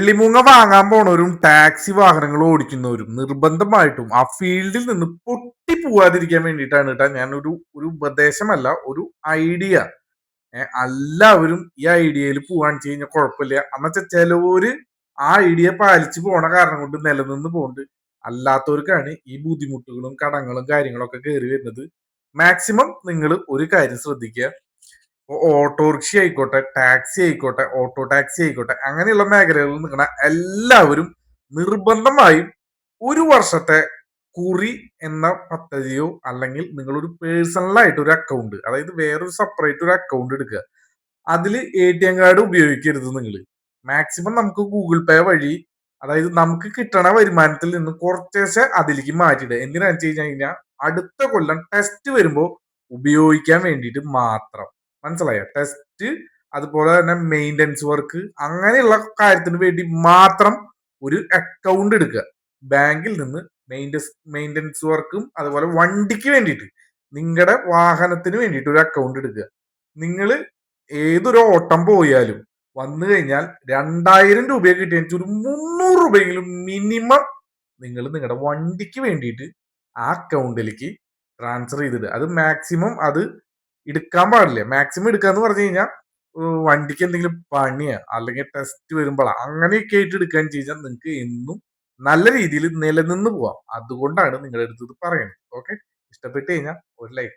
വെള്ളിമൂങ്ങ വാങ്ങാൻ പോണവരും ടാക്സി വാഹനങ്ങൾ ഓടിക്കുന്നവരും നിർബന്ധമായിട്ടും ആ ഫീൽഡിൽ നിന്ന് പൊട്ടി പോവാതിരിക്കാൻ വേണ്ടിയിട്ടാണ് കേട്ടോ ഞാനൊരു ഒരു ഉപദേശമല്ല ഒരു ഐഡിയ. എല്ലാവരും ഈ ഐഡിയയിൽ പോവാൻ കഴിഞ്ഞാൽ കുഴപ്പമില്ല. എന്നുവെച്ചാൽ ചിലവര് ആ ഐഡിയ പാലിച്ചു പോണ കാരണം കൊണ്ട് നിലനിന്ന് പോകുന്നുണ്ട് അല്ലാത്തവർക്കാണ് ഈ ബുദ്ധിമുട്ടുകളും കടങ്ങളും കാര്യങ്ങളൊക്കെ കയറി വരുന്നത്. മാക്സിമം നിങ്ങൾ ഒരു കാര്യം ശ്രദ്ധിക്കുക ഓട്ടോറിക്ഷ ആയിക്കോട്ടെ ടാക്സി ആയിക്കോട്ടെ ഓട്ടോ ടാക്സി ആയിക്കോട്ടെ അങ്ങനെയുള്ള മേഖലകളിൽ നിൽക്കുന്ന എല്ലാവരും നിർബന്ധമായും ഒരു വർഷത്തെ കുറി എന്ന പദ്ധതിയോ അല്ലെങ്കിൽ നിങ്ങളൊരു പേഴ്സണലായിട്ട് ഒരു അക്കൗണ്ട് അതായത് വേറൊരു സെപ്പറേറ്റ് ഒരു അക്കൗണ്ട് എടുക്കുക. അതിൽ എ ടി എം കാർഡ് ഉപയോഗിക്കരുത് നിങ്ങൾ മാക്സിമം നമുക്ക് ഗൂഗിൾ പേ വഴി അതായത് നമുക്ക് കിട്ടണ വരുമാനത്തിൽ നിന്ന് കുറച്ചേശ്ശെ അതിലേക്ക് മാറ്റിയിടുക. എന്തിനാണെന്ന് വെച്ച് കഴിഞ്ഞു കഴിഞ്ഞാൽ അടുത്ത കൊല്ലം ടെസ്റ്റ് വരുമ്പോൾ ഉപയോഗിക്കാൻ വേണ്ടിയിട്ട് മാത്രം. മനസ്സിലായോ? ടെസ്റ്റ് അതുപോലെ തന്നെ മെയിന്റനൻസ് വർക്ക് അങ്ങനെയുള്ള കാര്യത്തിന് വേണ്ടി മാത്രം ഒരു അക്കൗണ്ട് എടുക്കുക. ബാങ്കിൽ നിന്ന് മെയിന്റസ് മെയിന്റനൻസ് വർക്കും അതുപോലെ വണ്ടിക്ക് വേണ്ടിയിട്ട് നിങ്ങളുടെ വാഹനത്തിന് വേണ്ടിയിട്ട് ഒരു അക്കൗണ്ട് എടുക്കുക. നിങ്ങൾ ഏതൊരു ഓട്ടം പോയാലും വന്നു കഴിഞ്ഞാൽ രണ്ടായിരം രൂപയെ കിട്ടിയ ഒരു മുന്നൂറ് രൂപയെങ്കിലും മിനിമം നിങ്ങൾ നിങ്ങളുടെ വണ്ടിക്ക് വേണ്ടിയിട്ട് ആ അക്കൗണ്ടിലേക്ക് ട്രാൻസ്ഫർ ചെയ്തിടുക. അത് മാക്സിമം അത് എടുക്കാൻ പാടില്ല. മാക്സിമം എടുക്കാന്ന് പറഞ്ഞു കഴിഞ്ഞാൽ വണ്ടിക്ക് എന്തെങ്കിലും പണിയാ അല്ലെങ്കിൽ ടെസ്റ്റ് വരുമ്പോഴാ അങ്ങനെയൊക്കെ ആയിട്ട് എടുക്കാൻ ചെയ്താൽ നിങ്ങൾക്ക് എന്നും നല്ല രീതിയിൽ നിലനിന്ന് പോവാം. അതുകൊണ്ടാണ് നിങ്ങളുടെ അടുത്ത് പറയുന്നത് ഓക്കെ ഇഷ്ടപ്പെട്ട് കഴിഞ്ഞാൽ ഒരു ലൈക്ക്